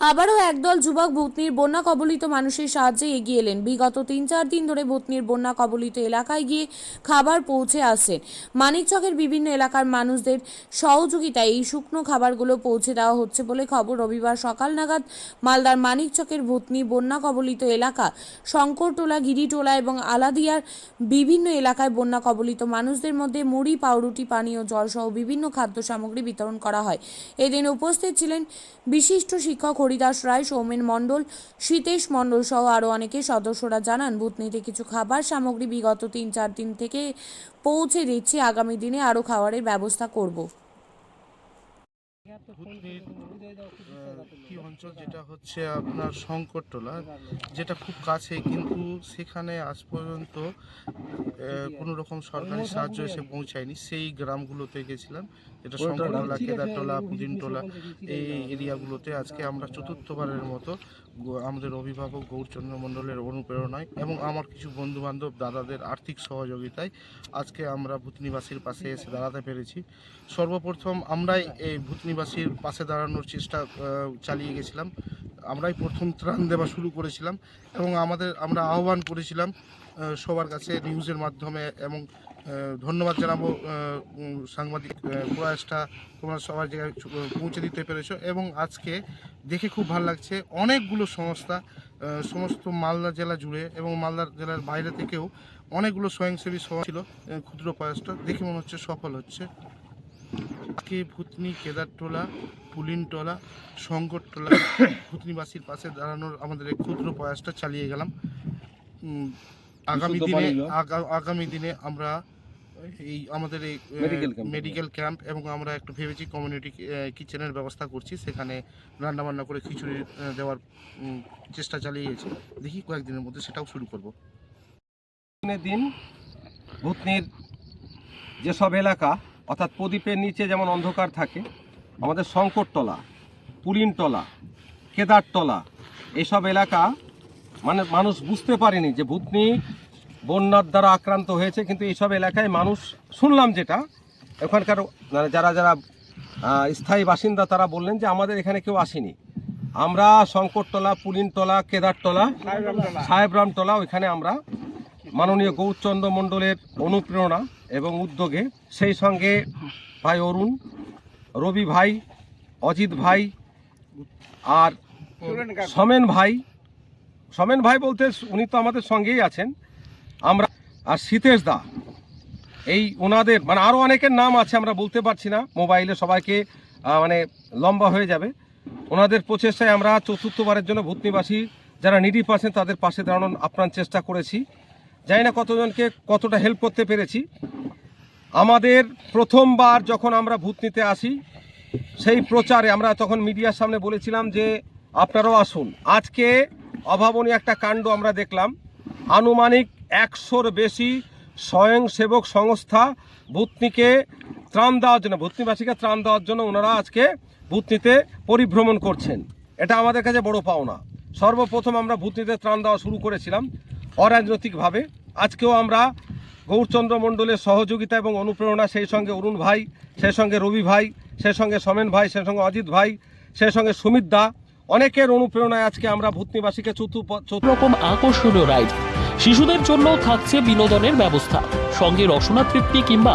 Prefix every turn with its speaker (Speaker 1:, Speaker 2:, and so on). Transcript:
Speaker 1: আবারও একদল যুবক ভূতনির বন্যা কবলিত মানুষের সাহায্যে এগিয়ে এলেন। বিগত তিন চার দিন ধরে ভূতনির বন্যা কবলিত এলাকায় গিয়ে খাবার পৌঁছে আসেন মানিকচকের বিভিন্ন এলাকার মানুষদের সহযোগিতায় এই শুকনো খাবারগুলো পৌঁছে দেওয়া হচ্ছে বলে খবর। রবিবার সকাল নাগাদ মালদার মানিকচকের ভূতনি বন্যা কবলিত এলাকা, শঙ্করটোলা, গিরিটোলা এবং আলাদিয়ার বিভিন্ন এলাকায় বন্যা কবলিত মানুষদের মধ্যে মুড়ি, পাউরুটি, পানীয় জল সহ বিভিন্ন খাদ্য সামগ্রী বিতরণ করা হয়। এদিন উপস্থিত ছিলেন বিশিষ্ট শিক্ষক হরিদাস রায়, সৌমেন মণ্ডল সীতেশ মণ্ডল সহ আরও অনেকে সদস্যরা জানান, বুথনিতে কিছু খাবার সামগ্রী বিগত তিন, চার দিন থেকে পৌঁছে দিচ্ছি। আগামী দিনে আরও খাবারের ব্যবস্থা করব।
Speaker 2: ভূতনির কি অঞ্চল যেটা হচ্ছে আপনার শঙ্করটোলা যেটা খুব কাছে কিন্তু সেখানে আজ পর্যন্ত কোনো রকম সরকারি সাহায্য এসে পৌঁছায়নি। সেই গ্রামগুলোতে গেছিলাম যেটা শঙ্করটোলা কেদারটোলা পুদিনটোলা এই এরিয়াগুলোতে আজকে আমরা চতুর্থবারের মতো আমাদের অভিভাবক গৌরচন্দ্র মণ্ডলের অনুপ্রেরণায় এবং আমার কিছু বন্ধু বান্ধব দাদাদের আর্থিক সহযোগিতায় আজকে আমরা ভূতনিবাসীর পাশে এসে দাঁড়াতে পেরেছি। সর্বপ্রথম আমরাই এই ভূতনিবাসীর পাশে দাঁড়ানোর চেষ্টা চালিয়ে গেছিলাম। আমরাই প্রথম ত্রাণ দেওয়া শুরু করেছিলাম এবং আমাদের, আমরা আহ্বান করেছিলাম সবার কাছে নিউজের মাধ্যমে এবং ধন্যবাদ জানাব সাংবাদিক প্রয়াসটা। তোমরা সবার জায়গায় পৌঁছে দিতে পেরেছ এবং আজকে দেখে খুব ভালো লাগছে অনেকগুলো সংস্থা সমস্ত মালদা জেলা জুড়ে এবং মালদা জেলার বাইরে থেকেও অনেকগুলো স্বয়ংসেবী সভা ছিল ক্ষুদ্র প্রয়াসটা। দেখে মনে হচ্ছে সফল হচ্ছে। আজকে ভূতনি কেদারটোলা পুলিনটোলা শঙ্করটোলা ভূতনিবাসীর পাশে দাঁড়ানোর আমাদের এই ক্ষুদ্র প্রয়াসটা চালিয়ে গেলাম। আগামী দিনে আগামী দিনে আমরা এই আমাদের এই মেডিকেল ক্যাম্প এবং আমরা একটু ভেবেছি কমিউনিটি কিচেনের ব্যবস্থা করছি। সেখানে রান্না বান্না করে খিচুড়ি দেওয়ার চেষ্টা চালিয়েছি। দেখি কয়েকদিনের মধ্যে সেটাও শুরু করব।
Speaker 3: দিনের দিন ভূতনির যেসব এলাকা অর্থাৎ প্রদীপের নিচে যেমন অন্ধকার থাকে, আমাদের শঙ্করতলা, পুলিনতলা, কেদারতলা এইসব এলাকা মানে মানুষ বুঝতে পারেনি যে ভূতনি বন্যার দ্বারা আক্রান্ত হয়েছে, কিন্তু এইসব এলাকায় মানুষ, শুনলাম যেটা, ওখানকার মানে যারা যারা স্থায়ী বাসিন্দা তারা বললেন যে আমাদের এখানে কেউ আসেনি। আমরা শঙ্করতলা, পুলিনতলা, কেদারতলা সাহেবরামতলা, ওইখানে আমরা মাননীয় গৌরচন্দ্র মণ্ডলের অনুপ্রেরণা এবং উদ্যোগে সেই সঙ্গে ভাই অরুণ, রবি ভাই, অজিত ভাই আর সমেন ভাই। সমেন ভাই বলতে উনি তো আমাদের সঙ্গেই আছেন। আমরা আর সীতেশ দা। এই ওনাদের মানে আরও অনেকের নাম আছে, আমরা বলতে পারছি না। মোবাইলে সবাইকে মানে লম্বা হয়ে যাবে। ওনাদের প্রচেষ্টায় আমরা চতুর্থবারের জন্য ভূতনিবাসী যারা নিডি পাচ্ছেন তাদের পাশে দাঁড়ানোর আপ্রাণ চেষ্টা করেছি। জানি না কতজনকে কতটা হেল্প করতে পেরেছি। আমাদের প্রথমবার যখন আমরা ভূত নিতে আসি, সেই প্রচারে আমরা তখন মিডিয়ার সামনে বলেছিলাম যে, আপনারাও আসুন। আজকে অভাবনীয় একটা কাণ্ড আমরা দেখলাম। আনুমানিক একশোর বেশি স্বয়ংসেবক সংস্থা ভূতনিকে ত্রাণ দেওয়ার জন্য, ভূতনিবাসীকে ত্রাণ দেওয়ার জন্য ওনারা আজকে ভূতনিতে পরিভ্রমণ করছেন। এটা আমাদের কাছে বড় পাওনা। সর্বপ্রথম আমরা ভূতনিতে ত্রাণ দেওয়া শুরু করেছিলাম অরাজনৈতিকভাবে। আজকেও আমরা গৌরচন্দ্র মণ্ডলের সহযোগিতা এবং অনুপ্রেরণা, সেই সঙ্গে অরুণ ভাই, সেই সঙ্গে রবি ভাই, সেই সঙ্গে সমেন ভাই, সেই সঙ্গে অজিত ভাই, সেই সঙ্গে সুমিত দা, অনেকের অনুপ্রেরণায় আজকে আমরা ভূতনিবাসীকে চতুর্থ
Speaker 4: রকম আকর্ষণীয় রাইড। শিশুদের জন্য থাকছে বিনোদনের ব্যবস্থা। সঙ্গে রসনা তৃপ্তি কিংবা